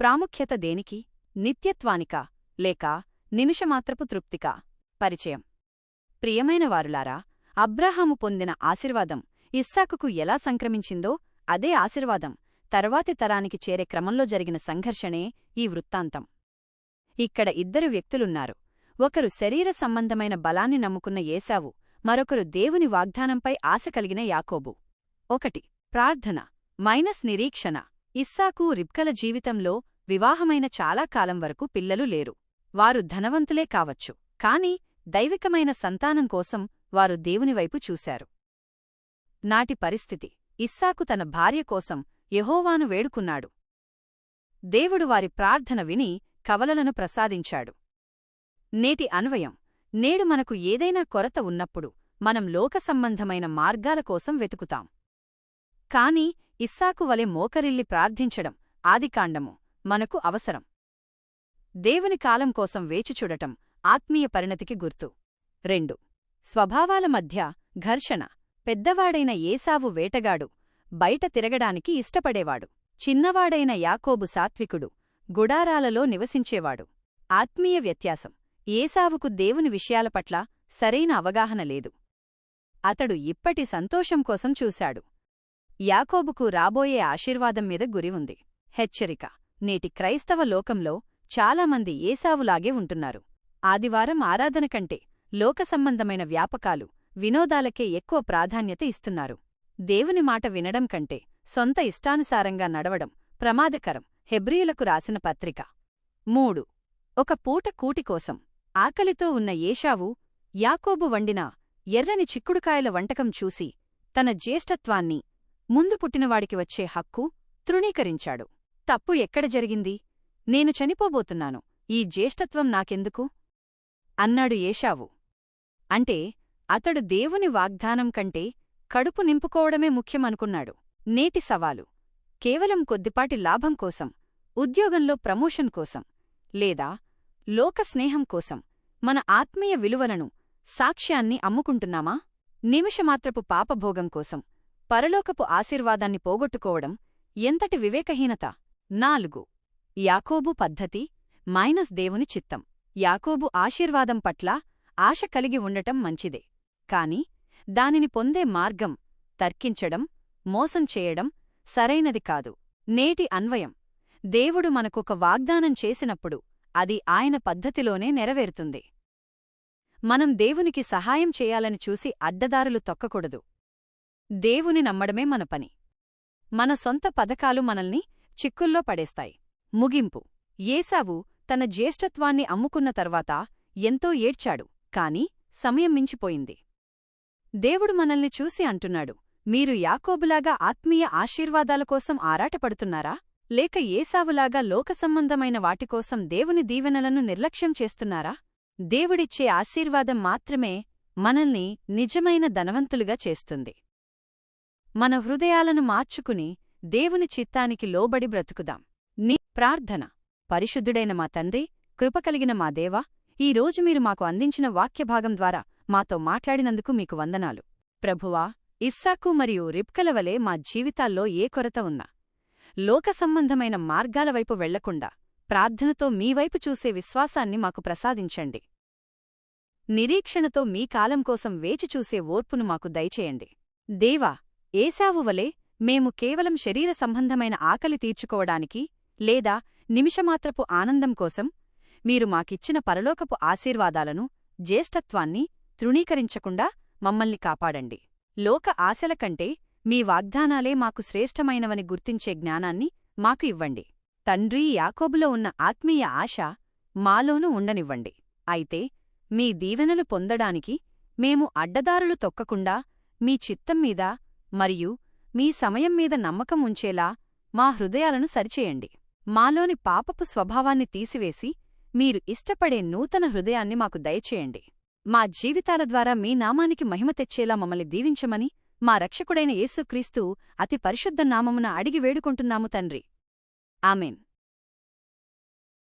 ప్రాముఖ్యత దేనికి? నిత్యత్వానికా? లేక నిమిషమాత్రపు తృప్తికా? పరిచయం. ప్రియమైన వారులారా అబ్రహాము పొందిన ఆశీర్వాదం ఇస్సాకుకు ఎలా సంక్రమించిందో అదే ఆశీర్వాదం తర్వాతి తరానికి చేరే క్రమంలో జరిగిన సంఘర్షణే ఈ వృత్తాంతం. ఇక్కడ ఇద్దరు వ్యక్తులున్నారు. ఒకరు శరీర సంబంధమైన బలాన్ని నమ్ముకున్న ఏసావు మరొకరు దేవుని వాగ్దానంపై ఆశ కలిగిన యాకోబు. ఒకటి ప్రార్థన మైనస్ నిరీక్షణ. ఇస్సాకు రిబ్కల జీవితంలో వివాహమైన చాలా కాలం వరకు పిల్లలు లేరు. వారు ధనవంతులే కావచ్చు. కాని దైవికమైన సంతానం కోసం వారు దేవునివైపు చూశారు. నాటి పరిస్థితి. ఇస్సాకు తన భార్య కోసం యహోవాను వేడుకున్నాడు. దేవుడు వారి ప్రార్థన విని కవలలను ప్రసాదించాడు. నేటి అన్వయం. నేడు మనకు ఏదైనా కొరత ఉన్నప్పుడు మనం లోక సంబంధమైన మార్గాల కోసం వెతుకుతాం. కాని ఇస్సాకు వలె మోకరిల్లి ప్రార్థించడం ఆదికాండము. మనకు అవసరం. దేవుని కాలం కోసం వేచిచూడటం ఆత్మీయ పరిణతికి గుర్తు. రెండు. స్వభావాల మధ్య ఘర్షణ. పెద్దవాడైన ఏసావు వేటగాడు బయట తిరగడానికి ఇష్టపడేవాడు. చిన్నవాడైన యాకోబు సాత్వికుడు గుడారాలలో నివసించేవాడు. ఆత్మీయ వ్యత్యాసం. ఏసావుకు దేవుని విషయాల పట్ల సరైన అవగాహన లేదు. అతడు ఇప్పటి సంతోషం కోసం చూశాడు. యాకోబుకు రాబోయే ఆశీర్వాదం మీద గురి ఉంది. హెచ్చరిక. నేటి క్రైస్తవ లోకంలో చాలామంది ఏసావులాగే ఉంటున్నారు. ఆదివారం ఆరాధన కంటే లోక సంబంధమైన వ్యాపకాలు వినోదాలకే ఎక్కువ ప్రాధాన్యత ఇస్తున్నారు. దేవుని మాట వినడం కంటే సొంత ఇష్టానుసారంగా నడవడం ప్రమాదకరం హెబ్రియులకు రాసిన పత్రిక. మూడు. ఒక పూట కూటికోసం ఆకలితో ఉన్న ఏషావు యాకోబు వండిన ఎర్రని చిక్కుడుకాయల వంటకం చూసి తన జ్యేష్ఠత్వాన్ని ముందు పుట్టినవాడికి వచ్చే హక్కు తృణీకరించాడు. తప్పు ఎక్కడ జరిగింది? నేను చనిపోబోతున్నాను. ఈ జ్యేష్ఠత్వం నాకెందుకు? అన్నాడు ఏషావు అంటే అతడు దేవుని వాగ్దానం కంటే కడుపు నింపుకోవడమే ముఖ్యమనుకున్నాడు. నేటి సవాలు. కేవలం కొద్దిపాటి లాభం కోసం ఉద్యోగంలో ప్రమోషన్ కోసం లేదా లోక స్నేహం కోసం మన ఆత్మీయ విలువలను సాక్ష్యాన్ని అమ్ముకుంటున్నామా? నిమిషమాత్రపు పాపభోగం కోసం పరలోకపు ఆశీర్వాదాన్ని పోగొట్టుకోవడం ఎంతటి వివేకహీనత! నాలుగు. యాకోబు పద్ధతి మైనస్ దేవుని చిత్తం. యాకోబు ఆశీర్వాదం పట్ల ఆశ కలిగి ఉండటం మంచిదే. కాని దానిని పొందే మార్గం తర్కించడం మోసం చేయడం సరైనది కాదు. నేటి అన్వయం. దేవుడు మనకొక వాగ్దానం చేసినప్పుడు అది ఆయన పద్ధతిలోనే నెరవేరుతుంది. మనం దేవునికి సహాయం చేయాలని చూసి అడ్డదారులు తొక్కకూడదు. దేవుని నమ్మడమే మన పని. మన సొంత పథకాలు మనల్ని చిక్కుల్లో పడేస్తాయి. ముగింపు. ఏసావు తన జ్యేష్ఠత్వాన్ని అమ్ముకున్న తర్వాత ఎంతో ఏడ్చాడు కాని సమయం మించిపోయింది. దేవుడు మనల్ని చూసి అంటున్నాడు మీరు యాకోబులాగా ఆత్మీయ ఆశీర్వాదాల కోసం ఆరాటపడుతున్నారా? లేక ఏసావులాగా లోకసంబంధమైన వాటికోసం దేవుని దీవెనలను నిర్లక్ష్యం చేస్తున్నారా? దేవుడిచ్చే ఆశీర్వాదం మాత్రమే మనల్ని నిజమైన ధనవంతులుగా చేస్తుంది. మన హృదయాలను మార్చుకుని దేవుని చిత్తానికి లోబడి బ్రతుకుదాం. నీ ప్రార్థన. పరిశుద్ధుడైన మా తండ్రి కృపకలిగిన మా దేవా ఈరోజు మీరు మాకు అందించిన వాక్యభాగం ద్వారా మాతో మాట్లాడినందుకు మీకు వందనాలు. ప్రభువా ఇస్సాకు మరియు రిప్కల వలె మా జీవితాల్లో ఏ కొరత ఉన్నా? లోక సంబంధమైన మార్గాల వైపు వెళ్ళకుండా ప్రార్థనతో మీవైపు చూసే విశ్వాసాన్ని మాకు ప్రసాదించండి. నిరీక్షణతో మీ కాలం కోసం వేచిచూసే ఓర్పును మాకు దయచేయండి. దేవా ఏసావు వలె మేము కేవలం శరీర సంబంధమైన ఆకలి తీర్చుకోవడానికి లేదా నిమిషమాత్రపు ఆనందం కోసం మీరు మాకిచ్చిన పరలోకపు ఆశీర్వాదాలను జ్యేష్ఠత్వాన్ని తృణీకరించకుండా మమ్మల్ని కాపాడండి. లోక ఆశల కంటే మీ వాగ్దానాలే మాకు శ్రేష్టమైనవని గుర్తించే జ్ఞానాన్ని మాకు ఇవ్వండి. తండ్రీ యాకోబులో ఉన్న ఆత్మీయ ఆశ మాలోనూ ఉండనివ్వండి. అయితే మీ దీవెనలు పొందడానికి మేము అడ్డదారులు తొక్కకుండా మీ చిత్తం మీద మరియు మీ సమయం మీద నమ్మకం ఉంచేలా మా హృదయాలను సరిచేయండి. మాలోని పాపపు స్వభావాన్ని తీసివేసి మీరు ఇష్టపడే నూతన హృదయాన్ని మాకు దయచేయండి. మా జీవితాల ద్వారా మీ నామానికి మహిమ తెచ్చేలా మమ్మల్ని దీవించమని మా రక్షకుడైన యేసుక్రీస్తు అతి పరిశుద్ధ నామమున అడిగి వేడుకుంటున్నాము తండ్రి. ఆమెన్.